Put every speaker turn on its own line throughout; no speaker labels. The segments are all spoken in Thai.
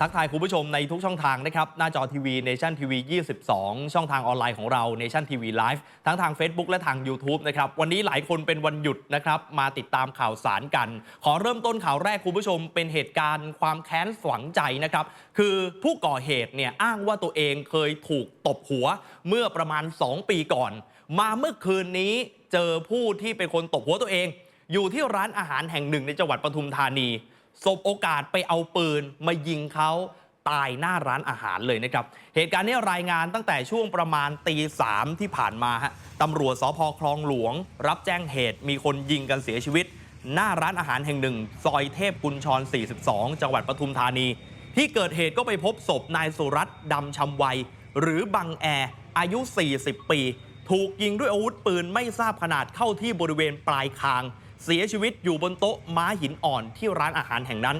ทักทายคุณผู้ชมในทุกช่องทางนะครับ หน้าจอทีวี Nation TV 22 ช่องทางออนไลน์ของเรา Nation TV Live ทั้งทาง Facebook และทาง YouTube นะครับ วันนี้หลายคนเป็นวันหยุดนะครับ มาติดตามข่าวสารกัน ขอเริ่มต้นข่าวแรกคุณผู้ชม เป็นเหตุการณ์ความแค้นฝังใจนะครับ คือผู้ก่อเหตุเนี่ยอ้างว่าตัวเองเคยถูกตบหัวเมื่อประมาณ 2 ปีก่อน มาเมื่อคืนนี้เจอผู้ที่เป็นคนตบหัวตัวเอง อยู่ที่ร้านอาหารแห่งหนึ่งในจังหวัดปทุมธานี สบโอกาสไปเอาปืนมายิงเขาตายหน้าร้านอาหารเลยนะครับ เหตุการณ์นี้รายงานตั้งแต่ช่วงประมาณตีสามที่ผ่านมาฮะตำรวจสพคลองหลวง รับแจ้งเหตุมีคนยิงกันเสียชีวิต หน้าร้านอาหารแห่งหนึ่ง ซอยเทพกุญชร 42 จังหวัดปทุมธานี ที่เกิดเหตุก็ไปพบศพนายสุรัตน์ดำชำวัย หรือบังแอร์อายุ 40 ปี ถูกยิงด้วยอาวุธปืนไม่ทราบขนาดเข้าที่บริเวณปลายคาง เสียชีวิตอยู่บนโต๊ะม้าหินอ่อนที่ร้านอาหารแห่งนั้น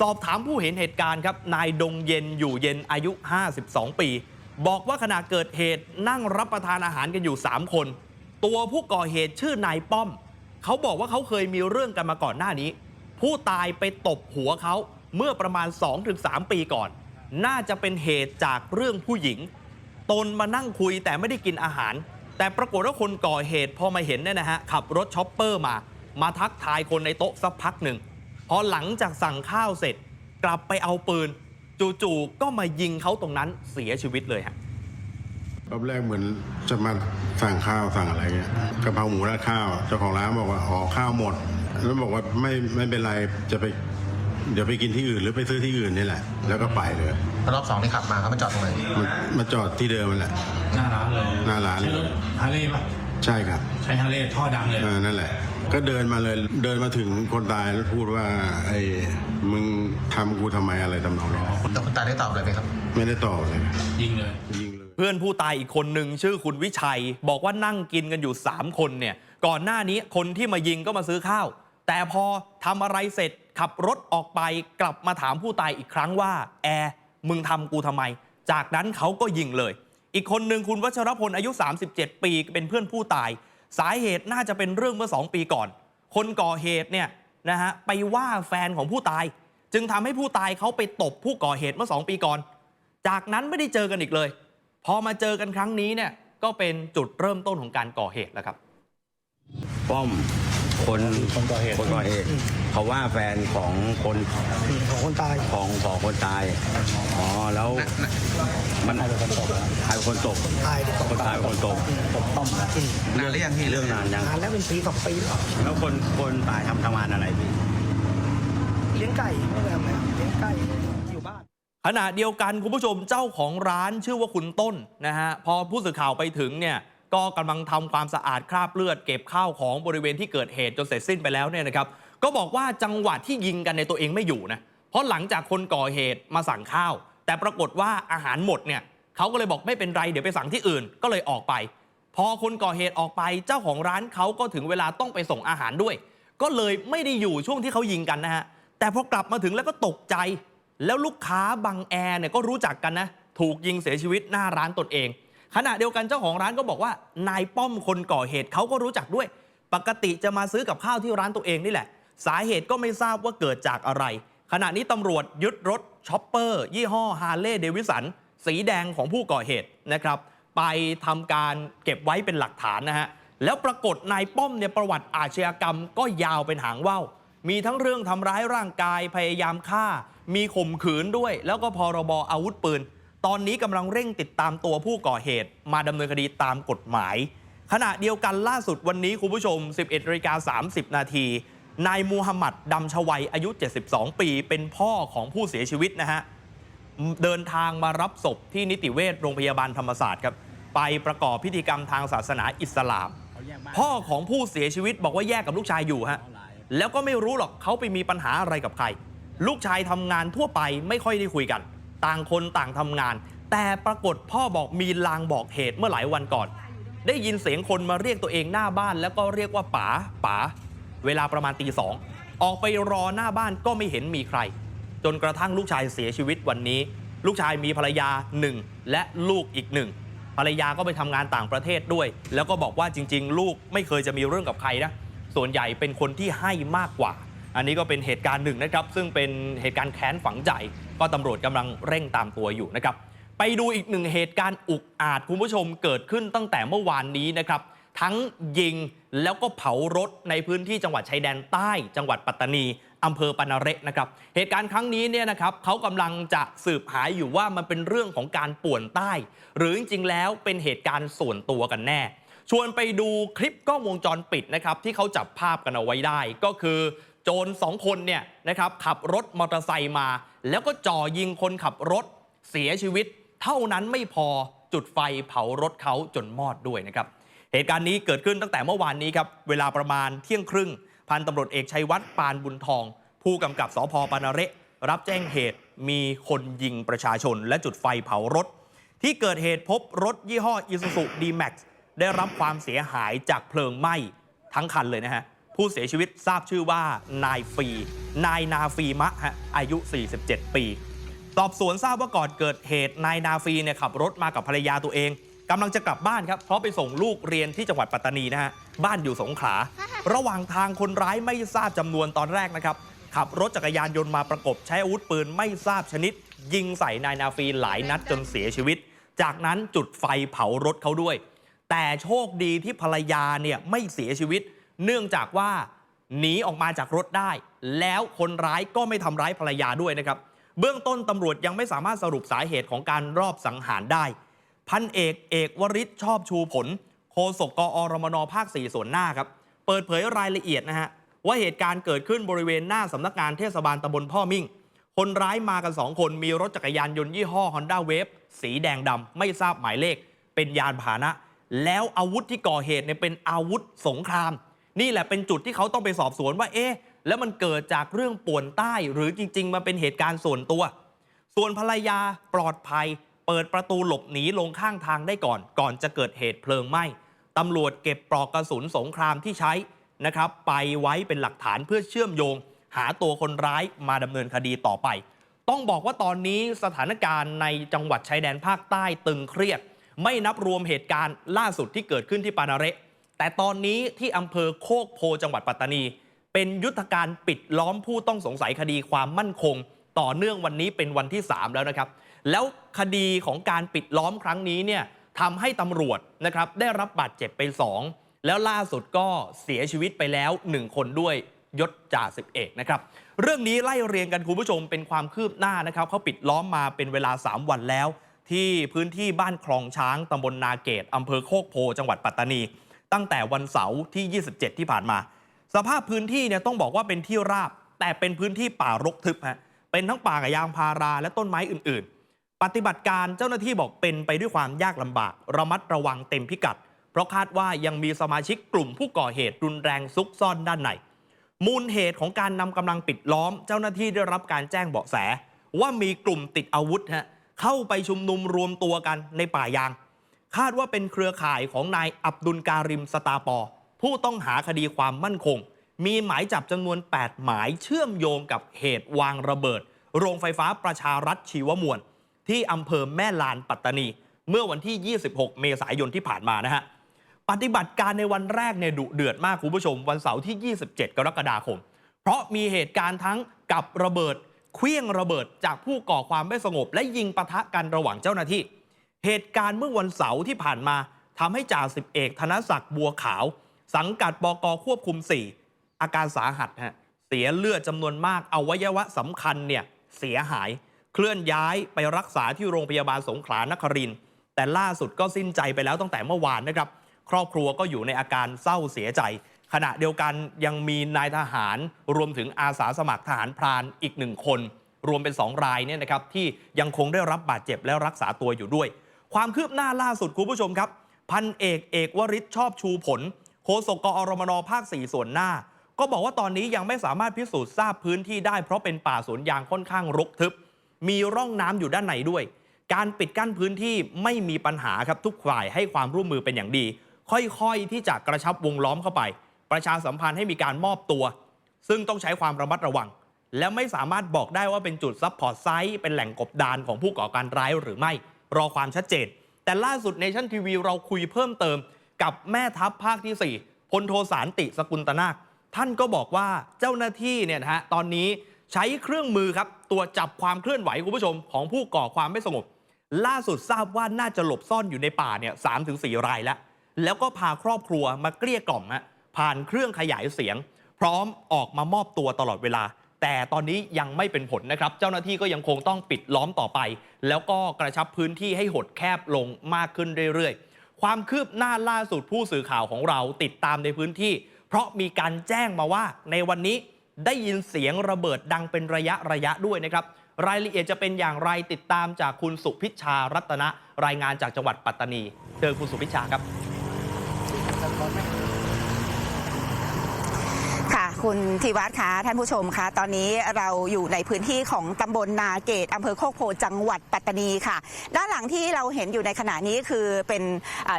สอบถามผู้เห็นเหตุการณ์ครับนายดงเย็นอยู่เย็นอายุ 52 ปี บอกว่าขณะเกิดเหตุนั่งรับประทานอาหารกันอยู่ 3 คน ตัวผู้ก่อเหตุชื่อนายป้อม เขาบอกว่าเขาเคยมีเรื่องกันมาก่อนหน้านี้ ผู้ตายไปตบหัวเขาเมื่อประมาณ 2-3 ปีก่อน น่าจะเป็นเหตุจากเรื่องผู้หญิง ตนมานั่งคุยแต่ไม่ได้กินอาหาร แต่ปรากฏว่าคนก่อเหตุพอมาเห็นเนี่ยนะฮะขับรถช็อปเปอร์มา มาทักทายคนในโต๊ะสักพักหนึ่งพอหลังจากสั่งข้าวเสร็จ กลับไปเอาปืน จู่ๆก็มายิงเขาตรงนั้นเสียชีวิตเลยฮะ
รอบแรกเหมือนจะมาสั่งข้าวสั่งอะไรเงี้ยกะเพราหมูราดข้าวเจ้าของร้านบอกว่าอ๋อข้าวหมด แล้วบอกว่าไม่ไม่เป็นไรจะไปเดี๋ยวไปกินที่อื่นหรือไปซื้อที่อื่นนี่แหละ แล้วก็ไปเลย
รอบสองที่ขับมาเขามาจอดตรงไหน
มามาจอดที่เดิมนั่นแหละ
หน้าร้านเลย
หน้าร้าน
ใช้รถฮาร์เลย์ป่ะ
ใช่ครับ
ใช้ฮาร์เลย์ท่อดังเลย
เออนั่นแหละ ก็เดินมาเลย เดินมาถึงคนตายแล้วพูดว่า ไอ้มึงทำกูทำไมอะไรทำนองนี้
แต่คุณตาได้ตอบเลยไหมครับ
ไม่ได้ตอบเลย
ยิงเลย
ยิงเลย
เพื่อนผู้ตายอีกคนหนึ่งชื่อคุณวิชัย บอกว่านั่งกินกันอยู่ 3 คนเนี่ย ก่อนหน้านี้คนที่มายิงก็มาซื้อข้าว แต่พอทำอะไรเสร็จขับรถออกไปกลับมาถามผู้ตายอีกครั้งว่า แอร์มึงทำกูทำไม จากนั้นเขาก็ยิงเลย อีกคนหนึ่งคุณวัชรพลอายุ 37 ปีเป็นเพื่อนผู้ตาย สาเหตุน่าจะเป็นเรื่องเมื่อ 2 ปีก่อน คนก่อเหตุเนี่ยนะฮะไปว่าแฟนของผู้ตาย จึงทำให้ผู้ตายเขาไปตบผู้ก่อเหตุเมื่อ 2 ปีก่อน จากนั้นไม่ได้เจอกันอีกเลย พอมาเจอกันครั้งนี้เนี่ยก็เป็นจุดเริ่มต้นของการก่อเหตุแล้วครับ
ป้อม คน
คนก่อเหตุ
คนก่อเหตุเขาว่าแฟนของคน
ของคนตาย
ของของคนตายอ๋อแล้วมันใครเป็นคนตบใครเป็นคนตบ
ตายดีกว่า
คนตายเป็นคนตบ
นานหรือยังพี่
เรื่องนานยัง
นานแล้วเป็นปีสองปีแล้ว
แล้วคนคนตายทำทำงานอะไรพี่
เลี้ยงไก่ไม่ได้ทำอะไรเลี้ยงไก่อยู่บ้าน
ขณะเดียวกันคุณผู้ชมเจ้าของร้านชื่อว่าคุณต้นนะฮะพอผู้สื่อข่าวไปถึงเนี่ย ก็กำลังทำความสะอาดคราบเลือด เก็บข้าวของบริเวณที่เกิดเหตุจนเสร็จสิ้นไปแล้วเนี่ยนะครับ ก็บอกว่าจังหวะที่ยิงกันในตัวเองไม่อยู่นะ เพราะหลังจากคนก่อเหตุมาสั่งข้าว แต่ปรากฏว่าอาหารหมดเนี่ยเขาก็เลยบอกไม่เป็นไรเดี๋ยวไปสั่งที่อื่นก็เลยออกไป พอคนก่อเหตุออกไปเจ้าของร้านเขาก็ถึงเวลาต้องไปส่งอาหารด้วย ก็เลยไม่ได้อยู่ช่วงที่เขายิงกันนะฮะแต่พอกลับมาถึงแล้วก็ตกใจ แล้วลูกค้าบังแอร์เนี่ยก็รู้จักกันนะถูกยิงเสียชีวิตหน้าร้านตนเอง ขณะเดียวกันเจ้าของร้านก็บอกว่านายป้อมคนก่อเหตุเขาก็รู้จักด้วย ปกติจะมาซื้อกับข้าวที่ร้านตัวเองนี่แหละ สาเหตุก็ไม่ทราบว่าเกิดจากอะไร ขณะนี้ตำรวจยึดรถช็อปเปอร์ ยี่ห้อฮาร์เลย์เดวิสันสีแดงของผู้ก่อเหตุนะครับ ไปทำการเก็บไว้เป็นหลักฐานนะฮะแล้วปรากฏนายป้อมเนี่ยประวัติอาชญากรรมก็ยาวเป็นหางว่าวมีทั้งเรื่องทำร้ายร่างกายพยายามฆ่า มีข่มขืนด้วย แล้วก็พรบอาวุธปืน ตอนนี้กำลังเร่งติดตามตัวผู้ก่อเหตุ มาดำเนินคดีตามกฎหมาย ขณะเดียวกันล่าสุดวันนี้คุณผู้ชม 11นาฬิกา30 นาที นายมูฮัมหมัดดำชวัยอายุ 72 ปี เป็นพ่อของผู้เสียชีวิตนะฮะ เดินทางมารับศพที่นิติเวชโรงพยาบาลธรรมศาสตร์ครับไปประกอบพิธีกรรมทางศาสนาอิสลาม พ่อของผู้เสียชีวิตบอกว่าแยกกับลูกชายอยู่ฮะแล้วก็ไม่รู้หรอกเขาไปมีปัญหาอะไรกับใคร ลูกชายทำงานทั่วไปไม่ค่อยได้คุยกัน ต่างคนต่างทำงาน แต่ปรากฏพ่อบอกมีลางบอกเหตุเมื่อหลายวันก่อน ได้ยินเสียงคนมาเรียกตัวเองหน้าบ้าน แล้วก็เรียกว่าป๋าป๋าเวลาประมาณตีสองออกไปรอหน้าบ้านก็ไม่เห็นมีใคร จนกระทั่งลูกชายเสียชีวิตวันนี้ ลูกชายมีภรรยาหนึ่งและลูกอีกหนึ่งภรรยาก็ไปทำงานต่างประเทศด้วย แล้วก็บอกว่าจริง ๆ ลูกไม่เคยจะมีเรื่องกับใครนะส่วนใหญ่เป็นคนที่ให้มากกว่า อันนี้ก็เป็นเหตุการณ์หนึ่งนะครับ ซึ่งเป็นเหตุการณ์แค้นฝังใจ ก็ตำรวจกำลังเร่งตามตัวอยู่นะครับ ไปดูอีกหนึ่งเหตุการณ์อุกอาจคุณผู้ชมเกิดขึ้นตั้งแต่เมื่อวานนี้นะครับ ทั้งยิงแล้วก็เผารถในพื้นที่จังหวัดชายแดนใต้ จังหวัดปัตตานีอำเภอปานาเระนะครับ เหตุการณ์ครั้งนี้เนี่ยนะครับเขากำลังจะสืบหาอยู่ว่ามันเป็นเรื่องของการป่วนใต้ หรือจริงๆแล้วเป็นเหตุการณ์ส่วนตัวกันแน่ ชวนไปดูคลิปกล้องวงจรปิดนะครับที่เขาจับภาพกันเอาไว้ได้ก็คือ โจรสองคนเนี่ยนะครับขับรถมอเตอร์ไซค์มา แล้วก็จ่อยิงคนขับรถเสียชีวิต เท่านั้นไม่พอจุดไฟเผารถเขาจนมอดด้วยนะครับเหตุการณ์นี้เกิดขึ้นตั้งแต่เมื่อวานนี้ครับเวลาประมาณเที่ยงครึ่ง พันตำรวจเอกชัยวัฒน์ปานบุญทอง ผู้กำกับสพปานาเระรับแจ้งเหตุมีคนยิงประชาชน และจุดไฟเผารถ ที่เกิดเหตุพบรถยี่ห้อ Isuzu D-Max ได้รับความเสียหายจากเพลิงไหม้ทั้งคันเลยนะฮะ ผู้เสียชีวิตทราบชื่อว่านายฟี นายนาฟีมะฮะอายุ 47 ปี สอบสวนทราบว่าก่อนเกิดเหตุนายนาฟีเนี่ยขับรถมากับภรรยาตัวเองกำลังจะกลับบ้านครับ เพราะไปส่งลูกเรียนที่จังหวัดปัตตานีนะฮะ บ้านอยู่สงขลา ระหว่างทางคนร้ายไม่ทราบจำนวนตอนแรกนะครับ ขับรถจักรยานยนต์มาประกบใช้อาวุธปืนไม่ทราบชนิด ยิงใส่นายนาฟีหลายนัดจนเสียชีวิต จากนั้นจุดไฟเผารถเขาด้วย แต่โชคดีที่ภรรยาเนี่ยไม่เสียชีวิต เนื่องจากว่าหนีออกมาจากรถได้ แล้วคนร้ายก็ไม่ทำร้ายภรรยาด้วยนะครับ เบื้องต้นตำรวจยังไม่สามารถสรุปสาเหตุของการรอบสังหารได้ พันเอกเอกวริศชอบชูผล โฆษกกอรมนภาค 4 ส่วนหน้าครับ เปิดเผยรายละเอียดนะฮะ ว่าเหตุการณ์เกิดขึ้นบริเวณหน้าสำนักงานเทศบาลตำบลพ่อมิ่ง คนร้ายมากัน 2 คนมีรถจักรยานยนต์ยี่ห้อ Honda Wave สีแดงดำไม่ทราบหมายเลข เป็นยานพาหนะ แล้วอาวุธที่ก่อเหตุเนี่ยเป็นอาวุธสงคราม นี่แหละเป็นจุดที่เขาต้องไปสอบสวนว่าเอ๊ะแล้วมันเกิดจากเรื่องป่วนใต้ หรือจริง ๆ มันเป็นเหตุการณ์ส่วนตัว ส่วนภรรยาปลอดภัย เปิดประตูหลบหนีลงข้างทางได้ก่อน ก่อนจะเกิดเหตุเพลิงไหม้ตำรวจเก็บปลอกกระสุนสงครามที่ใช้นะครับ ไปไว้เป็นหลักฐานเพื่อเชื่อมโยง หาตัวคนร้ายมาดำเนินคดีต่อไป ต้องบอกว่าตอนนี้สถานการณ์ในจังหวัดชายแดนภาคใต้ตึงเครียด ไม่นับรวมเหตุการณ์ล่าสุดที่เกิดขึ้นที่ปานาเระ แต่ตอนนี้ที่อำเภอโคกโพจังหวัดปัตตานี เป็นยุทธการปิดล้อมผู้ต้องสงสัยคดีความมั่นคง ต่อเนื่องวันนี้เป็นวันที่ 3 แล้วนะครับ แล้วคดีของการปิดล้อมครั้งนี้เนี่ยทำให้ตำรวจนะครับได้รับบาดเจ็บไป 2 แล้วล่าสุดก็เสียชีวิตไปแล้ว 1 คนด้วยยศจ่าสิบเอกนะครับ เรื่องนี้ไล่เรียงกันคุณผู้ชมเป็นความคืบหน้านะครับเขาปิดล้อมมาเป็นเวลา 3 วันแล้ว ที่พื้นที่บ้านคลองช้างตำบลนาเกตอำเภอโคกโพจังหวัดปัตตานี ตั้งแต่วันเสาร์ที่ 27 ที่ผ่านมา สภาพพื้นที่เนี่ยต้องบอกว่าเป็นที่ราบ แต่เป็นพื้นที่ป่ารกทึบฮะเป็นทั้งป่ากับยางพาราและต้นไม้อื่น ๆ ปฏิบัติการเจ้าหน้าที่บอกเป็นไปด้วยความยากลำบาก ระมัดระวังเต็มพิกัด เพราะคาดว่ายังมีสมาชิกกลุ่มผู้ก่อเหตุรุนแรงซุกซ่อนด้านในมูลเหตุของการนำกำลังปิดล้อม เจ้าหน้าที่ได้รับการแจ้งเบาะแส ว่ามีกลุ่มติดอาวุธฮะเข้าไปชุมนุมรวมตัวกันในป่ายาง คาดว่าเป็นเครือข่ายของนายอับดุลการิมสตาปอ ผู้ต้องหาคดีความมั่นคง มีหมายจับจำนวน 8 หมายเชื่อมโยงกับเหตุวางระเบิด โรงไฟฟ้าประชารัฐชีวมวล ที่อำเภอแม่ลานปัตตานี เมื่อวันที่ 26 เมษายนที่ผ่านมานะฮะปฏิบัติการในวันแรกเนี่ยดุเดือดมากคุณผู้ชม วันเสาร์ที่ 27 กรกฎาคม เพราะมีเหตุการณ์ทั้งกับระเบิดเคลี้ยงระเบิดจากผู้ก่อความไม่สงบ และยิงปะทะกันระหว่างเจ้าหน้าที่ เหตุการณ์เมื่อวันเสาร์ที่ผ่านมาทำให้จ่าสิบเอกธนศักดิ์บัวขาว สังกัดบกควบคุม 4 อาการสาหัสฮะเสียเลือดจำนวนมากอวัยวะสำคัญเนี่ยเสียหายเคลื่อนย้ายไปรักษาที่โรงพยาบาลสงขลานครินแต่ล่าสุดก็สิ้นใจไปแล้วตั้งแต่เมื่อวานนะครับ ครอบครัวก็อยู่ในอาการเศร้าเสียใจ ขณะเดียวกันยังมีนายทหารรวมถึงอาสาสมัครทหารพรานอีกหนึ่งคน รวมเป็น 2 รายเนี่ยนะครับที่ยังคงได้รับบาดเจ็บและรักษาตัวอยู่ด้วย ความคืบหน้าล่าสุดคุณผู้ชมครับ พันเอกเอกวริศชอบชูผลโฆษกกอรมนภาค 4 ส่วนหน้า ก็บอกว่าตอนนี้ยังไม่สามารถพิสูจน์ทราบพื้นที่ได้เพราะเป็นป่าสวนยางค่อนข้างรกทึบ มีร่องน้ำอยู่ด้านในด้วย การปิดกั้นพื้นที่ไม่มีปัญหาครับทุกฝ่ายให้ความร่วมมือเป็นอย่างดี ค่อยๆที่จะกระชับวงล้อมเข้าไป ประชาสัมพันธ์ให้มีการมอบตัว ซึ่งต้องใช้ความระมัดระวัง และไม่สามารถบอกได้ว่าเป็นจุดซับพอร์ตไซต์เป็นแหล่งกบดานของผู้ก่อการร้ายหรือไม่ รอความชัดเจน แต่ล่าสุดเนชั่นทีวีเราคุยเพิ่มเติมกับแม่ทัพภาคที่ 4พลโทสารติสกุลตนาค ท่านก็บอกว่าเจ้าหน้าที่เนี่ยนะฮะตอนนี้ใช้เครื่องมือครับตรวจจับความเคลื่อนไหวคุณผู้ชมของผู้ก่อความไม่สงบ ล่าสุดทราบว่าน่าจะหลบซ่อนอยู่ในป่าเนี่ยสามถึงสี่รายแล้ว แล้วก็พาครอบครัวมาเกลี้ยกล่อมฮะผ่านเครื่องขยายเสียง พร้อมออกมามอบตัวตลอดเวลา แต่ตอนนี้ยังไม่เป็นผลนะครับ เจ้าหน้าที่ก็ยังคงต้องปิดล้อมต่อไป แล้วก็กระชับพื้นที่ให้หดแคบลงมากขึ้นเรื่อยๆ ความคืบหน้าล่าสุดผู้สื่อข่าวของเราติดตามในพื้นที่ เพราะมีการแจ้งมาว่าในวันนี้ได้ยินเสียงระเบิดดังเป็นระยะระยะด้วยนะครับ รายละเอียดจะเป็นอย่างไรติดตามจากคุณสุพิชารัตนะรายงานจากจังหวัดปัตตานีเจอคุณสุพิชาครับ
คุณธีวัฒน์คะท่านผู้ชมคะ ตอนนี้เราอยู่ในพื้นที่ของตำบลนาเกตอำเภอโคกโพจังหวัดปัตตานีค่ะ ด้านหลังที่เราเห็นอยู่ในขณะนี้คือเป็น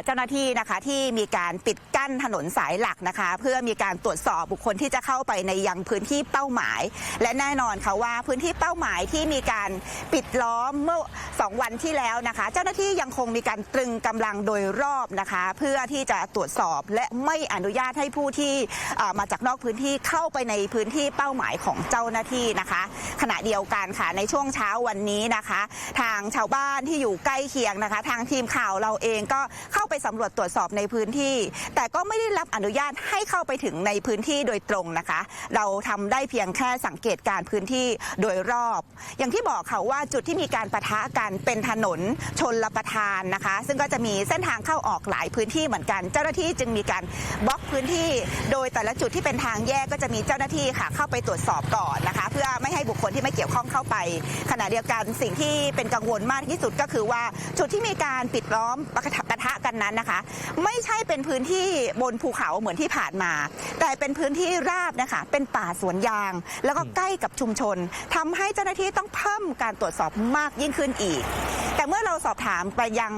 เจ้าหน้าที่นะคะที่มีการปิดกั้นถนนสายหลักนะคะ เพื่อมีการตรวจสอบบุคคลที่จะเข้าไปในยังพื้นที่เป้าหมาย และแน่นอนค่ะว่าพื้นที่เป้าหมายที่มีการปิดล้อมเมื่อสองวันที่แล้วนะคะ เจ้าหน้าที่ยังคงมีการตรึงกำลังโดยรอบนะคะ เพื่อที่จะตรวจสอบและไม่อนุญาตให้ผู้ที่มาจากนอกพื้นที่เข้า้าไปในพื้นที่เป้าหมายของเจ้าหน้าที่นะคะ ขณะเดียวกันค่ะในช่วงเช้าวันนี้นะคะ ทางชาวบ้านที่อยู่ใกล้เคียงนะคะ ทางทีมข่าวเราเองก็เข้าไปสำรวจตรวจสอบในพื้นที่ แต่ก็ไม่ได้รับอนุญาตให้เข้าไปถึงในพื้นที่โดยตรงนะคะ เราทำได้เพียงแค่สังเกตการพื้นที่โดยรอบ อย่างที่บอกค่ะว่าจุดที่มีการปะทะกันเป็นถนนชนละประทานนะคะ ซึ่งก็จะมีเส้นทางเข้าออกหลายพื้นที่เหมือนกัน เจ้าหน้าที่จึงมีการบล็อกพื้นที่ โดยแต่ละจุดที่เป็นทางแยกก็จะมีเจ้าหน้าที่ค่ะเข้าไปตรวจสอบก่อนนะคะ เพื่อไม่ให้บุคคลที่ไม่เกี่ยวข้องเข้าไป ขณะเดียวกันสิ่งที่เป็นกังวลมากที่สุดก็คือว่าจุดที่มีการปิดล้อมปะทะปะทะกันนั้นนะคะ ไม่ใช่เป็นพื้นที่บนภูเขาเหมือนที่ผ่านมา แต่เป็นพื้นที่ราบนะคะ เป็นป่าสวนยาง แล้วก็ใกล้กับชุมชนทำให้เจ้าหน้าที่ต้องเพิ่มการตรวจสอบมากยิ่งขึ้นอีก แต่เมื่อเราสอบถามไปยัง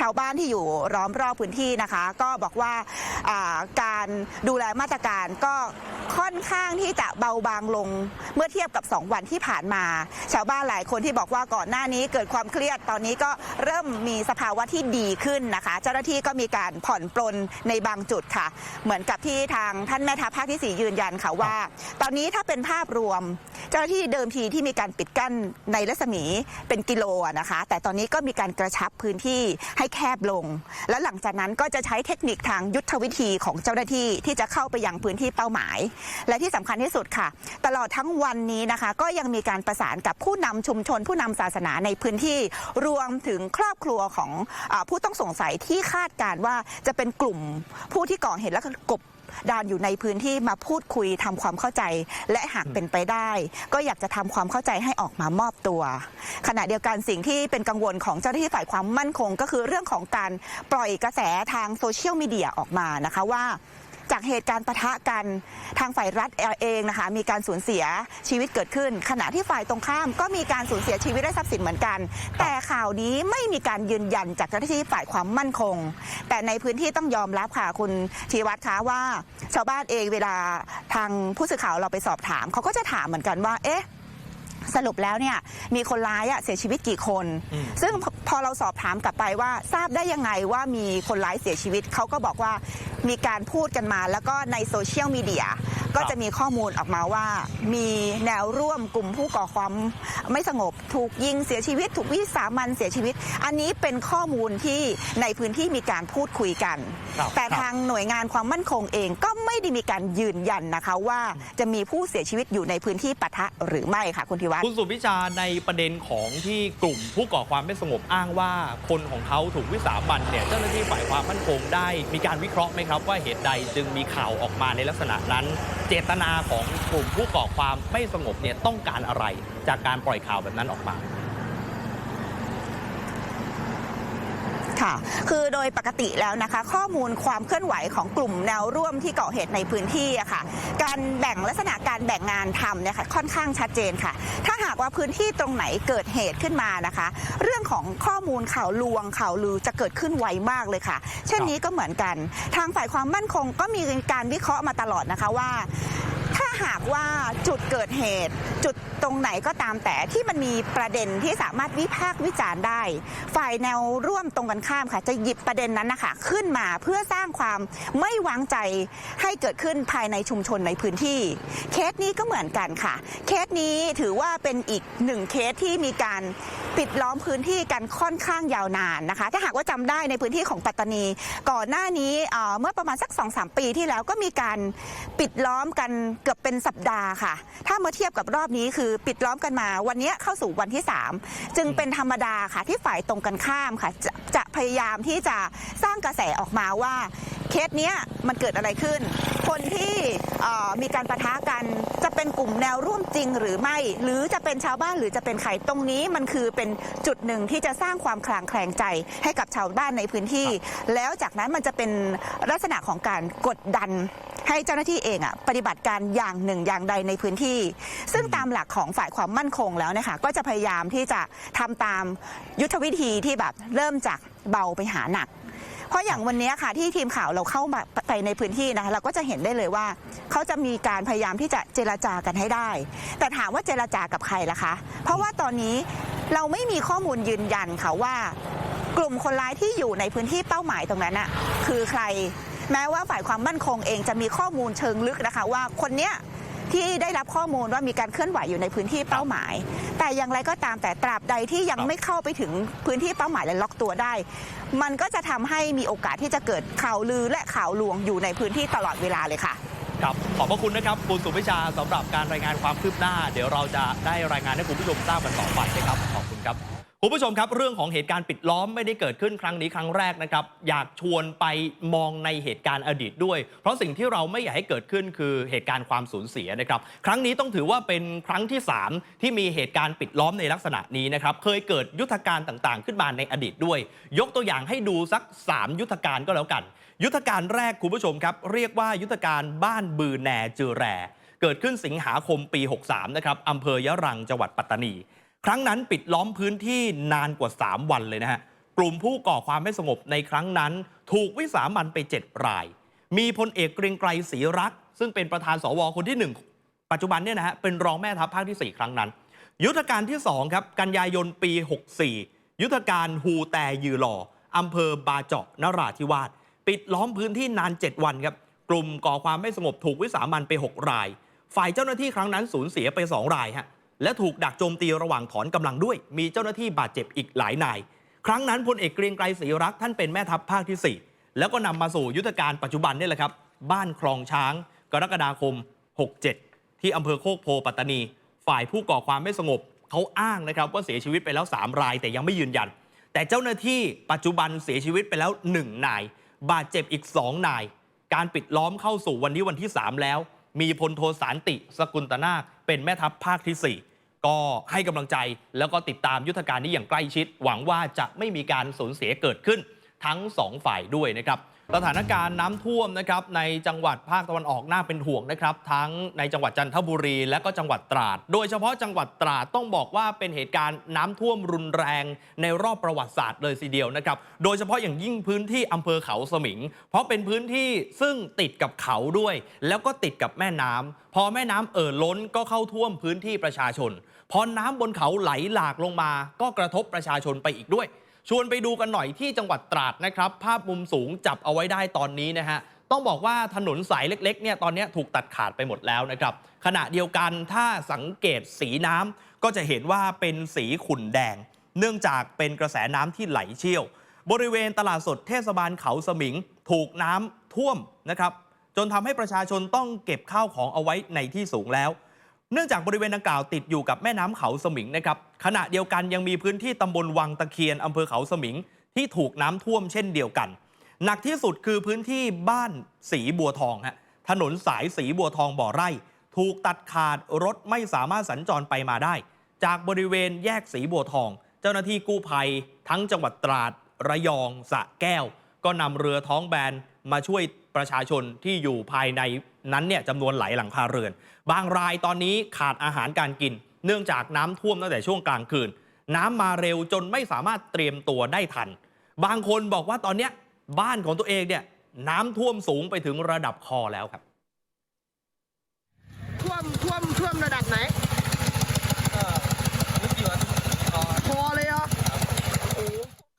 ชาวบ้านที่อยู่ล้อมรอบพื้นที่นะคะ ก็บอกว่าการดูแลมาตรการก็ค่อนข้างที่จะเบาบางลง เมื่อเทียบกับ 2 วันที่ผ่านมา ชาวบ้านหลายคนที่บอกว่าก่อนหน้านี้เกิดความเครียดตอนนี้ก็เริ่มมีสภาวะที่ดีขึ้นนะคะ เจ้าหน้าที่ก็มีการผ่อนปลนในบางจุดค่ะ เหมือนกับที่ทางท่านแม่ทัพภาคที่ 4 ยืนยันค่ะว่า ตอนนี้ถ้าเป็นภาพรวม เจ้าหน้าที่เดิมทีที่มีการปิดกั้นในรัศมีเป็นกิโลนะคะ แต่ตอนนี้ก็มีการกระชับพื้นที่ให้แคบลง และหลังจากนั้นก็จะใช้เทคนิคทางยุทธวิธีของเจ้าหน้าที่ที่จะเข้าไปยังพื้นที่เป้าหมายและที่สำคัญที่สุดค่ะ ตลอดทั้งวันนี้นะคะ ก็ยังมีการประสานกับผู้นำชุมชน ผู้นำศาสนาในพื้นที่รวมถึงครอบครัวของอผู้ต้องสงสัยที่คาดการณ์ว่าจะเป็นกลุ่มผู้ที่ก่อเหตุและกบดานอยู่ในพื้นที่มาพูดคุยทำความเข้าใจ และหากเป็นไปได้ ก็อยากจะทำความเข้าใจให้ออกมามอบตัว ขณะเดียวกันสิ่งที่เป็นกังวลของเจ้าหน้าที่ฝ่ายความมั่นคง ก็คือเรื่องของการปล่อยกระแสทางโซเชียลมีเดียออกมานะคะว่า จากเหตุการณ์ปะทะกันทางฝ่ายรัฐเองนะคะมีการสูญเสียชีวิตเกิดขึ้น ขณะที่ฝ่ายตรงข้ามก็มีการสูญเสียชีวิตและทรัพย์สินเหมือนกัน แต่ข่าวนี้ไม่มีการยืนยันจากเจ้าหน้าที่ฝ่ายความมั่นคง แต่ในพื้นที่ต้องยอมรับค่ะคุณชีวัตรคะว่า ชาวบ้านเองเวลาทางผู้สื่อข่าวเราไปสอบถาม เขาก็จะถามเหมือนกันว่าเอ๊ะ สรุปแล้วเนี่ยมีคนร้ายอะเสียชีวิตกี่คน
อืม
ซึ่งพพอเราสอบถามกลับไปว่าทราบได้ยังไงว่ามีคนร้ายเสียชีวิตเขาก็บอกว่ามีการพูดกันมา แล้วก็ในโซเชียลมีเดียก็จะมีข้อมูลออกมาว่ามีแนวร่วมกลุ่มผู้ก่อความไม่สงบ ถูกยิงเสียชีวิต ถูกวิสามันเสียชีวิต อันนี้เป็นข้อมูลที่ในพื้นที่มีการพูดคุยกัน
ครับ
แต่
ครับ
ทางหน่วยงานความมั่นคงเองก็ไม่ได้มีการยืนยันนะคะว่าจะมีผู้เสียชีวิตอยู่ในพื้นที่ปะทะหรือไม่ค่ะคุณธิวัฒน์
คุณสุพิชาในประเด็นของที่กลุ่มผู้ก่อความไม่สงบอ้างว่า คนของเขาถูกวิสามันเนี่ยเจ้าหน้าที่ฝ่ายความมั่นคงได้ มีการวิเคราะห์ไหมครับว่าเหตุใดจึงมีข่าวออกมาในลักษณะนั้น เจตนาของกลุ่มผู้ก่อความไม่สงบเนี่ยต้องการอะไร จากการปล่อยข่าวแบบนั้นออกมา
ค่ะ คือโดยปกติแล้วนะคะ ข้อมูลความเคลื่อนไหวของกลุ่มแนวร่วมที่ก่อเหตุในพื้นที่อะค่ะ การแบ่งลักษณะการแบ่งงานทำเนี่ยค่ะค่อนข้างชัดเจนค่ะ ถ้าหากว่าพื้นที่ตรงไหนเกิดเหตุขึ้นมานะคะ เรื่องของข้อมูลข่าวลวงข่าวลือจะเกิดขึ้นไวมากเลยค่ะ เช่นนี้ก็เหมือนกัน ทางฝ่ายความมั่นคงก็มีการวิเคราะห์มาตลอดนะคะว่าถ้า หากว่าจุดเกิดเหตุ จุดตรงไหนก็ตามแต่ที่มันมีประเด็นที่สามารถวิพากษ์วิจารณ์ได้ ฝ่ายแนวร่วมตรงกันข้ามค่ะ จะหยิบประเด็นนั้นนะคะขึ้นมาเพื่อสร้างความไม่วางใจให้เกิดขึ้นภายในชุมชนในพื้นที่ เคสนี้ก็เหมือนกันค่ะ เคสนี้ถือว่าเป็นอีกหนึ่งเคสที่มีการ ปิดล้อมพื้นที่กันค่อนข้างยาวนานนะคะ ถ้าหากว่าจำได้ในพื้นที่ของปัตตานี ก่อนหน้านี้เมื่อประมาณสัก2อสปีที่แล้วก็มีการปิดล้อมกันเกือบเป็นสัปดาห์ค่ะ ถ้ามาเทียบกับรอบนี้คือปิดล้อมกันมา วันนี้เข้าสู่วันที่ 3 จึงเป็นธรรมดาค่ะที่ฝ่ายตรงกันข้ามค่ะจะจะพยายามที่จะสร้างกระแสออกมาว่า เคสเนี้ยมันเกิดอะไรขึ้น คนที่มีการประทะกันจะเป็นกลุ่มแนวร่วมจริงหรือไม่ หรือจะเป็นชาวบ้านหรือจะเป็นใครตรงนี้มันคือเป็นจุดหนึ่งที่จะสร้างความคลางแคลงใจให้กับชาวบ้านในพื้นที่ แล้วจากนั้นมันจะเป็นลักษณะของการกดดันให้เจ้าหน้าที่เองอะปฏิบัติการอย่างหนึ่งอย่างใดในพื้นที่ ซึ่งตามหลักของฝ่ายความมั่นคงแล้วนะคะก็จะพยายามที่จะทำตามยุทธวิธีที่แบบเริ่มจากเบาไปหาหนัก เพราะอย่างวันนี้ค่ะที่ทีมข่าวเราเข้ามาไปในพื้นที่นะคะเราก็จะเห็นได้เลยว่า เขาจะมีการพยายามที่จะเจรจากันให้ได้ แต่ถามว่าเจรจากับใครล่ะคะ เพราะว่าตอนนี้เราไม่มีข้อมูลยืนยันค่ะว่ากลุ่มคนร้ายที่อยู่ในพื้นที่เป้าหมายตรงนั้นน่ะคือใคร แม้ว่าฝ่ายความมั่นคงเองจะมีข้อมูลเชิงลึกนะคะ ว่าคนเนี้ย ที่ได้รับข้อมูลว่ามีการเคลื่อนไหวอยู่ในพื้นที่เป้าหมาย แต่อย่างไรก็ตามแต่ตราบใดที่ยังไม่เข้าไปถึงพื้นที่เป้าหมายและล็อกตัวได้ มันก็จะทำให้มีโอกาสที่จะเกิดข่าวลือและข่าวลวงอยู่ในพื้นที่ตลอดเวลาเลยค่ะ
ครับขอบพระคุณนะครับคุณสุวิชาสำหรับการรายงานความคืบหน้า เดี๋ยวเราจะได้รายงานให้คุณผู้ชมทราบกันต่อไปนะครับขอบคุณครับ คุณผู้ชมครับ เรื่องของเหตุการณ์ปิดล้อมไม่ได้เกิดขึ้นครั้งนี้ครั้งแรกนะครับ อยากชวนไปมองในเหตุการณ์อดีตด้วย เพราะสิ่งที่เราไม่อยากให้เกิดขึ้นคือเหตุการณ์ความสูญเสียนะครับ ครั้งนี้ต้องถือว่าเป็นครั้งที่ 3 ที่มีเหตุการณ์ปิดล้อมในลักษณะนี้นะครับ เคยเกิดยุทธการต่างๆ ขึ้นมาในอดีตด้วย ยกตัวอย่างให้ดูสัก 3 ยุทธการก็แล้วกัน ยุทธการแรกคุณผู้ชมครับเรียกว่ายุทธการบ้านบือแหนจือแรเกิดขึ้นสิงหาคมปี 63 นะครับอำเภอยะรังจังหวัดปัตตานี ครั้งนั้นปิดล้อมพื้นที่นานกว่า 3 วันเลยนะฮะ กลุ่มผู้ก่อความไม่สงบในครั้งนั้น ถูกวิสามันไป 7 ราย มีพลเอกเกรียงไกรศรีรักษ์ซึ่งเป็นประธานสวคนที่ 1 ปัจจุบันเนี่ยนะฮะเป็นรองแม่ทัพภาคที่ 4 ครั้งนั้น ยุทธการที่2ครับกันยายนปี 64 ยุทธการฮูแต่ยือหล่ออำเภอบาเจาะนราธิวาสปิดล้อมพื้นที่นาน 7 วันครับกลุ่มก่อความไม่สงบถูกวิสามันไป 6 ราย ฝ่ายเจ้าหน้าที่ครั้งนั้นสูญเสียไป 2 รายฮะ และถูกดักโจมตีระหว่างถอนกำลังด้วย มีเจ้าหน้าที่บาดเจ็บอีกหลายนาย ครั้งนั้นพลเอกเกรียงไกรศรีรักษ์ท่านเป็นแม่ทัพภาคที่ 4 แล้วก็นำมาสู่ยุทธการปัจจุบันนี่แหละครับ บ้านคลองช้าง กรกฎาคม 67 ที่อำเภอโคกโพปัตตานี ฝ่ายผู้ก่อความไม่สงบเขาอ้างนะครับว่าเสียชีวิตไปแล้ว 3 ราย แต่ยังไม่ยืนยัน แต่เจ้าหน้าที่ปัจจุบันเสียชีวิตไปแล้ว1นาย บาดเจ็บอีก 2 นาย การปิดล้อมเข้าสู่วันนี้วันที่ 3 แล้ว มีพลโทสารติ สกุลตนาค เป็นแม่ทัพภาคที่ 4 ก็ให้กำลังใจแล้วก็ติดตามยุทธการนี้อย่างใกล้ชิด หวังว่าจะไม่มีการสูญเสียเกิดขึ้นทั้ง 2 ฝ่ายด้วยนะครับ สถานการณ์น้ำท่วมนะครับในจังหวัดภาคตะวันออกน่าเป็นห่วงนะครับทั้งในจังหวัดจันทบุรีและก็จังหวัดตราด โดยเฉพาะจังหวัดตราดต้องบอกว่าเป็นเหตุการณ์น้ำท่วมรุนแรงในรอบประวัติศาสตร์เลยทีเดียวนะครับโดยเฉพาะอย่างยิ่งพื้นที่อำเภอเขาสมิง เพราะเป็นพื้นที่ซึ่งติดกับเขาด้วย แล้วก็ติดกับแม่น้ำพอแม่น้ำเอ่อล้นก็เข้าท่วมพื้นที่ประชาชนพอน้ำบนเขาไหลหลากลงมา ก็กระทบประชาชนไปอีกด้วย ชวนไปดูกันหน่อยที่จังหวัดตราดนะครับ ภาพมุมสูงจับเอาไว้ได้ตอนนี้นะฮะ ต้องบอกว่าถนนสายเล็กๆเนี่ยตอนนี้ถูกตัดขาดไปหมดแล้วนะครับ ขณะเดียวกันถ้าสังเกตสีน้ำก็จะเห็นว่าเป็นสีขุ่นแดง เนื่องจากเป็นกระแสน้ำที่ไหลเชี่ยว บริเวณตลาดสดเทศบาลเขาสมิง ถูกน้ำท่วมนะครับ จนทำให้ประชาชนต้องเก็บข้าวของเอาไว้ในที่สูงแล้ว เนื่องจากบริเวณดังกล่าวติดอยู่กับแม่น้ำเขาสมิงนะครับขณะเดียวกันยังมีพื้นที่ตำบลวังตะเคียนอำเภอเขาสมิง ที่ถูกน้ำท่วมเช่นเดียวกัน หนักที่สุดคือพื้นที่บ้านสีบัวทองฮะถนนสายสีบัวทองบ่อไร่ ถูกตัดขาดรถไม่สามารถสัญจรไปมาได้ จากบริเวณแยกสีบัวทอง เจ้าหน้าที่กู้ภัย ทั้งจังหวัดตราดระยองสะแก้ว ก็นำเรือท้องแบนมาช่วยประชาชนที่อยู่ภายในนั้นเนี่ยจำนวนหลายหลังคาเรือน บางรายตอนนี้ขาดอาหารการกิน เนื่องจากน้ำท่วมตั้งแต่ช่วงกลางคืน น้ำมาเร็วจนไม่สามารถเตรียมตัวได้ทัน บางคนบอกว่าตอนเนี้บ้านของตัวเองเนี่ยน้ำท่วมสูงไปถึงระดับคอแล้วครับ
ท่วมท่วมท่วมระดับไหนพอเลยเหรอ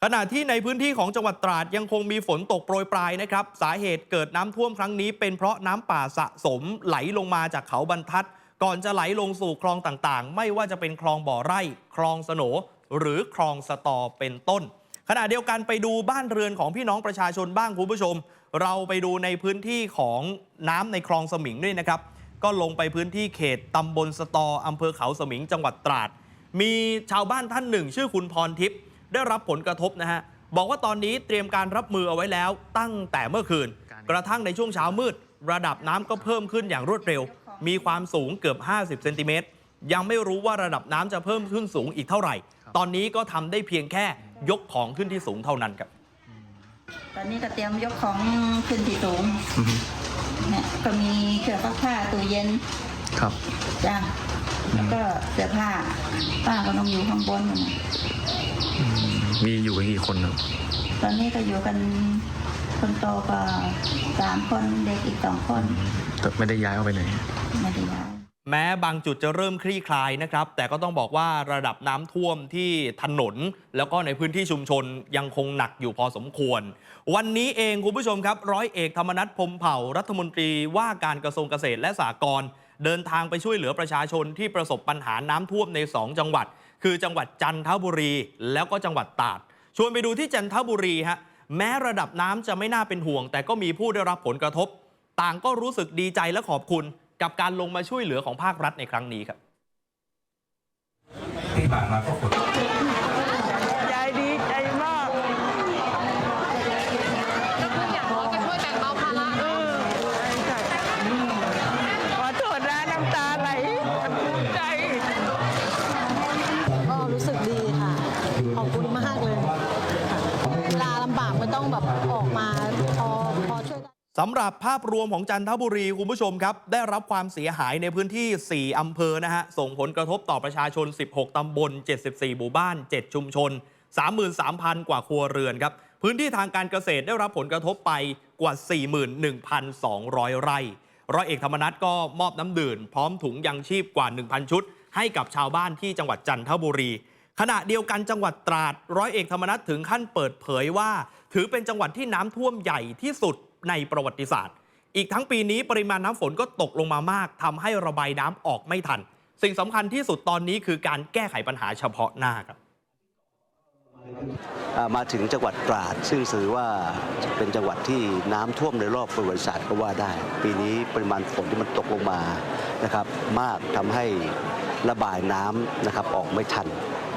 ขณะที่ในพื้นที่ของจังหวัดตราดยังคงมีฝนตกโปรยปลายนะครับ สาเหตุเกิดน้ำท่วมครั้งนี้ เป็นเพราะน้ำป่าสะสมไหลลงมาจากเขาบรรทัด ก่อนจะไหลลงสู่คลองต่างๆ ไม่ว่าจะเป็นคลองบ่อไร่ คลองสโหนหรือคลองสตอเป็นต้น ขณะเดียวกันไปดูบ้านเรือนของพี่น้องประชาชนบ้างคุณผู้ชม เราไปดูในพื้นที่ของน้ำในคลองสมิงด้วยนะครับ ก็ลงไปพื้นที่เขตตำบลสตออำเภอเขาสมิงจังหวัดตราด มีชาวบ้านท่านหนึ่ง ชื่อคุณพรทิพย์ ได้รับผลกระทบนะฮะบอกว่าตอนนี้เตรียมการรับมือเอาไว้แล้วตั้งแต่เมื่อคืน กระทั่งในช่วงเช้ามืด ระดับน้ำก็เพิ่มขึ้นอย่างรวดเร็ว มีความสูงเกือบ 50เซนติเมตรยังไม่รู้ว่าระดับน้ำจะเพิ่มขึ้นสูงอีกเท่าไหร่ ตอนนี้ก็ทำได้เพียงแค่ยกของขึ้นที่สูงเท่านั้นครับ
ตอนนี้ก็เตรียมยกของขึ้นที่สูงเนี่ยก็มีเครื่องซักผ้าตู้เย็น
ครับ
จ้ะแล้วก็เสื้อผ้าป้าก็ต้องอยู่ข้างบนนู่นน่ะ
มีอยู่กันกี่คนครับ
ตอนนี้ก็อยู่กันคนโตก็สามคนเด็กอีกสองคน
ไม่ได้ย้ายออกไปไหน
ไม่ได้ย้าย
แม้บางจุดจะเริ่มคลี่คลายนะครับ แต่ก็ต้องบอกว่าระดับน้ำท่วมที่ถนน แล้วก็ในพื้นที่ชุมชนยังคงหนักอยู่พอสมควร วันนี้เองคุณผู้ชมครับร้อยเอกธรรมนัฐพรหมเผ่ารัฐมนตรีว่าการกระทรวงเกษตรและสหกรณ์เดินทางไปช่วยเหลือประชาชนที่ประสบปัญหาน้ำท่วมใน 2 จังหวัด คือจังหวัดจันทบุรีแล้วก็จังหวัดตราด ชวนไปดูที่จันทบุรีฮะแม้ระดับน้ำจะไม่น่าเป็นห่วง แต่ก็มีผู้ได้รับผลกระทบ ต่างก็รู้สึกดีใจและขอบคุณ กับการลงมาช่วยเหลือของภาครัฐในครั้งนี้ครับ
ที่ผ่านมาก็ฝน
สำ
หรับภาพรวมของจันทบุรีคุณผู้ชมครับ ได้รับความเสียหายในพื้นที่ 4 อำเภอนะฮะ ส่งผลกระทบต่อประชาชน 16 ตำบล 74 หมู่บ้าน 7 ชุมชน 33,000 กว่าครัวเรือนครับ พื้นที่ทางการเกษตรได้รับผลกระทบไปกว่า 41,200 ไร่ ร้อยเอกธรรมนัฐก็มอบน้ำดื่มพร้อมถุงยังชีพกว่า 1,000 ชุด ให้กับชาวบ้านที่จังหวัดจันทบุรีขณะเดียวกันจังหวัดตราด ร้อยเอกธรรมนัฐถึงขั้นเปิดเผยว่า ถือเป็นจังหวัดที่น้ำท่วมใหญ่ที่สุด ในประวัติศาสตร์ อีกทั้งปีนี้ปริมาณน้ำฝนก็ตกลงมามากทำให้ระบายน้ำออกไม่ทัน สิ่งสำคัญที่สุดตอนนี้คือการแก้ไขปัญหาเฉพาะหน้าครับ
มาถึงจังหวัดตราด ซึ่งถือว่าเป็นจังหวัดที่น้ำท่วมในรอบประวัติศาสตร์ก็ว่าได้ ปีนี้ปริมาณฝนที่มันตกลงมานะครับมากทำให้ระบายน้ำนะครับออกไม่ทัน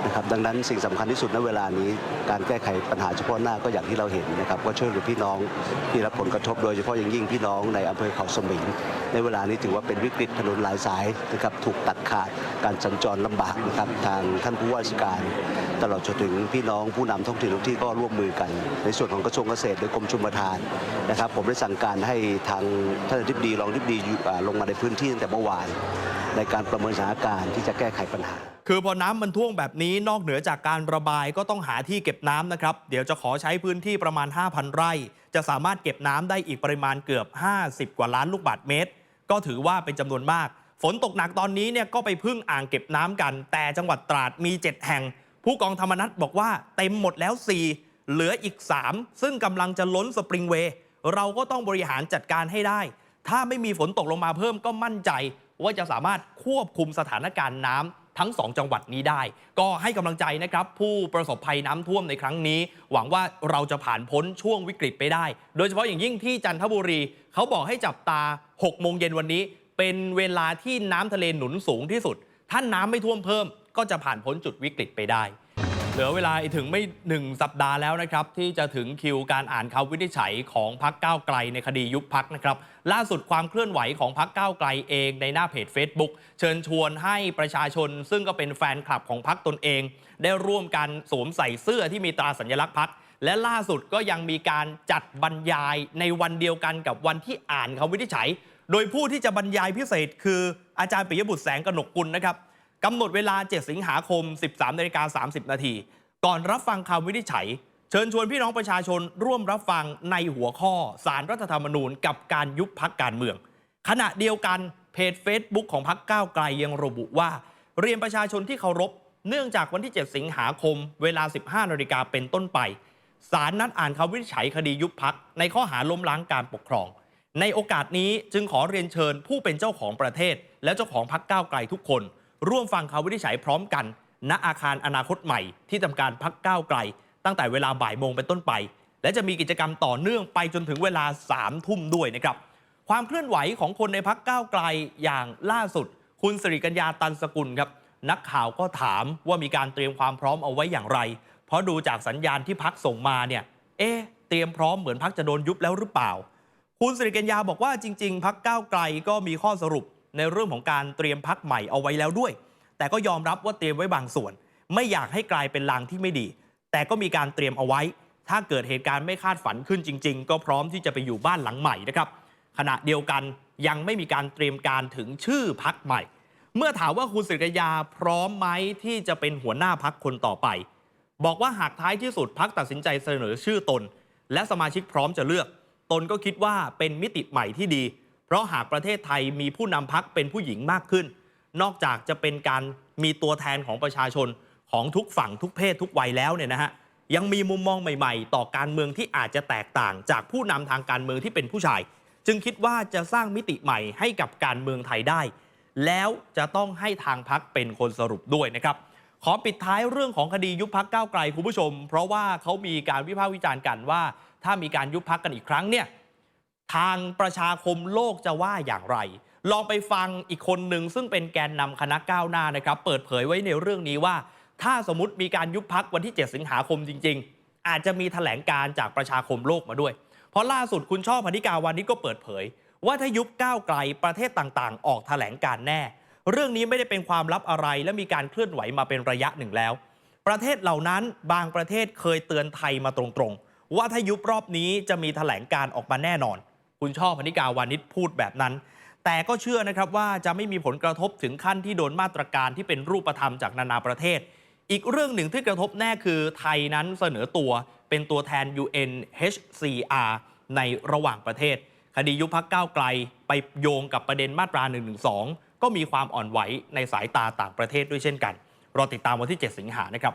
นะครับดังนั้นสิ่งสำคัญที่สุดณเวลานี้การแก้ไขปัญหาเฉพาะหน้าก็อย่างที่เราเห็นนะครับก็ช่วยเหลือพี่น้องที่รับผลกระทบโดยเฉพาะอย่างยิ่งพี่น้องในอำเภอเขาสมิงในเวลานี้ถือว่าเป็นวิกฤตถนนหลายสายนะครับถูกตัดขาดการสัญจรลำบากนะครับทางท่านผู้ว่าราชการ ตลอดจนถึงพี่น้องผู้นำท้องถิ่นทุกที่ก็ร่วมมือกัน ในส่วนของกระทรวงเกษตรโดยกรมชลประทานนะครับ ผมได้สั่งการให้ทางท่านอธิบดีรองอธิบดีลงมาในพื้นที่ตั้งแต่เมื่อวานในการประเมินสถานการณ์ที่จะแก้ไขปัญหา
คือพอน้ำมันท่วมแบบนี้นอกเหนือจากการระบายก็ต้องหาที่เก็บน้ำนะครับ เดี๋ยวจะขอใช้พื้นที่ประมาณ 5,000 ไร่ จะสามารถเก็บน้ำได้อีกปริมาณเกือบ 50 กว่าล้านลูกบาศก์เมตร ก็ถือว่าเป็นจำนวนมาก ฝนตกหนักตอนนี้เนี่ยก็ไปพึ่งอ่างเก็บน้ำกัน แต่จังหวัดตราดมี 7 แห่ง ผู้กองธรรมนัฐบอกว่าเต็มหมดแล้ว 4 เหลืออีก 3 ซึ่งกำลังจะล้นสปริงเวย์เราก็ต้องบริหารจัดการให้ได้ ถ้าไม่มีฝนตกลงมาเพิ่มก็มั่นใจ ว่าจะสามารถควบคุมสถานการณ์น้ำทั้ง 2 จังหวัดนี้ได้ ก็ให้กำลังใจนะครับ ผู้ประสบภัยน้ำท่วมในครั้งนี้ หวังว่าเราจะผ่านพ้นช่วงวิกฤตไปได้ โดยเฉพาะอย่างยิ่งที่จันทบุรี เขาบอกให้จับตา 6 โมงเย็นวันนี้ เป็นเวลาที่น้ำทะเลหนุนสูงที่สุด ถ้าน้ำไม่ท่วมเพิ่ม ก็จะผ่านพ้นจุดวิกฤตไปได้ เหลือเวลาอีกถึงไม่หนึ่งสัปดาห์แล้วนะครับ ที่จะถึงคิวการอ่านคำวินิจฉัยของพักก้าวไกลในคดียุบพักนะครับ ล่าสุดความเคลื่อนไหวของพักก้าวไกลเองในหน้าเพจ Facebook เชิญชวนให้ประชาชน ซึ่งก็เป็นแฟนคลับของพักตนเอง ได้ร่วมกันสวมใส่เสื้อที่มีตราสัญลักษณ์พักและล่าสุดก็ยังมีการจัดบรรยายในวันเดียวกันกับวันที่อ่านคำวินิจฉัย โดยผู้ที่จะบรรยายพิเศษคืออาจารย์ปิยบุตรแสงกนกกุลนะครับ กำหนดเวลา 7 สิงหาคม 13นาฬิกา30 นาที ก่อนรับฟังคำวินิจฉัย เชิญชวนพี่น้องประชาชนร่วมรับฟังในหัวข้อสารรัฐธรรมนูญกับการยุบพักการเมือง ขณะเดียวกันเพจ Facebook ของพักก้าวไกลยังระบุว่า เรียนประชาชนที่เคารพ เนื่องจากวันที่ 7 สิงหาคม เวลา 15นาฬิกาเป็นต้นไปศาลนัดอ่านคำวินิจฉัยคดียุบพักในข้อหาล้มล้างการปกครอง ในโอกาสนี้จึงขอเรียนเชิญผู้เป็นเจ้าของประเทศ และเจ้าของพักก้าวไกลทุกคน ร่วมฟังคำวินิจฉัยพร้อมกัน ณอาคารอนาคตใหม่ ที่ทำการพักก้าวไกล ตั้งแต่เวลาบ่ายโมงเป็นต้นไป และจะมีกิจกรรมต่อเนื่องไปจนถึงเวลา3ามทุ่มด้วยนะครับความเคลื่อนไหวของคนในพักก้าวไกลอย่างล่าสุด คุณสิริกัญญาตันสกุลครับนักข่าวก็ถามว่ามีการเตรียมความพร้อมเอาไว้อย่างไร เพราะดูจากสัญญาณที่พักส่งมาเนี่ยเอ๊เตรียมพร้อมเหมือนพักจะโดนยุบแล้วหรือเปล่า คุณสิริกัญญาบอกว่าจริง ๆ พักก้าวไกลก็มีข้อสรุป ในเรื่องของการเตรียมพักใหม่เอาไว้แล้วด้วย แต่ก็ยอมรับว่าเตรียมไว้บางส่วน ไม่อยากให้กลายเป็นลางที่ไม่ดี แต่ก็มีการเตรียมเอาไว้ ถ้าเกิดเหตุการณ์ไม่คาดฝันขึ้นจริง ๆ ก็พร้อมที่จะไปอยู่บ้านหลังใหม่นะครับขณะเดียวกันยังไม่มีการเตรียมการถึงชื่อพักใหม่ เมื่อถามว่าคุณสิริกัญญาพร้อมไหมที่จะเป็นหัวหน้าพักคนต่อไป บอกว่าหากท้ายที่สุดพักตัดสินใจเสนอชื่อตน และสมาชิกพร้อมจะเลือก ตนก็คิดว่าเป็นมิติใหม่ที่ดี เพราะหากประเทศไทยมีผู้นำพักเป็นผู้หญิงมากขึ้น นอกจากจะเป็นการมีตัวแทนของประชาชนของทุกฝั่งทุกเพศทุกวัยแล้วเนี่ยนะฮะยังมีมุมมองใหม่ ๆ ต่อการเมืองที่อาจจะแตกต่างจากผู้นำทางการเมืองที่เป็นผู้ชาย จึงคิดว่าจะสร้างมิติใหม่ให้กับการเมืองไทยได้ แล้วจะต้องให้ทางพักเป็นคนสรุปด้วยนะครับขอปิดท้ายเรื่องของคดียุบพักก้าวไกลคุณผู้ชม เพราะว่าเขามีการวิพากษ์วิจารณ์กันว่า ถ้ามีการยุบพักกันอีกครั้งเนี่ย ทางประชาคมโลกจะว่าอย่างไร ลองไปฟังอีกคนหนึ่งซึ่งเป็นแกนนำคณะก้าวหน้านะครับ เปิดเผยไว้ในเรื่องนี้ว่า ถ้าสมมติมีการยุบพักวันที่ 7 สิงหาคมจริง ๆ อาจจะมีแถลงการจากประชาคมโลกมาด้วย เพราะล่าสุดคุณช่อพนิกาวันนี้ก็เปิดเผย ว่าถ้ายุบก้าวไกลประเทศต่างๆ ออกแถลงการแน่ เรื่องนี้ไม่ได้เป็นความลับอะไร และมีการเคลื่อนไหวมาเป็นระยะหนึ่งแล้ว ประเทศเหล่านั้นบางประเทศเคยเตือนไทยมาตรงๆว่าถ้ายุบรอบนี้จะมีแถลงการออกมาแน่นอน คุณช่อพนิกาวานิชพูดแบบนั้น แต่ก็เชื่อนะครับว่าจะไม่มีผลกระทบถึงขั้นที่โดนมาตรการที่เป็นรูปธรรมจากนานาประเทศ อีกเรื่องหนึ่งที่กระทบแน่คือไทยนั้นเสนอตัวเป็นตัวแทน UNHCR ในระหว่างประเทศ คดียุบพักก้าวไกลไปโยงกับประเด็นมาตรา1นึก็มีความอ่อนไหวในสายตาต่างประเทศด้วยเช่นกัน รอติดตามวันที่ 7 สิงหานะครับ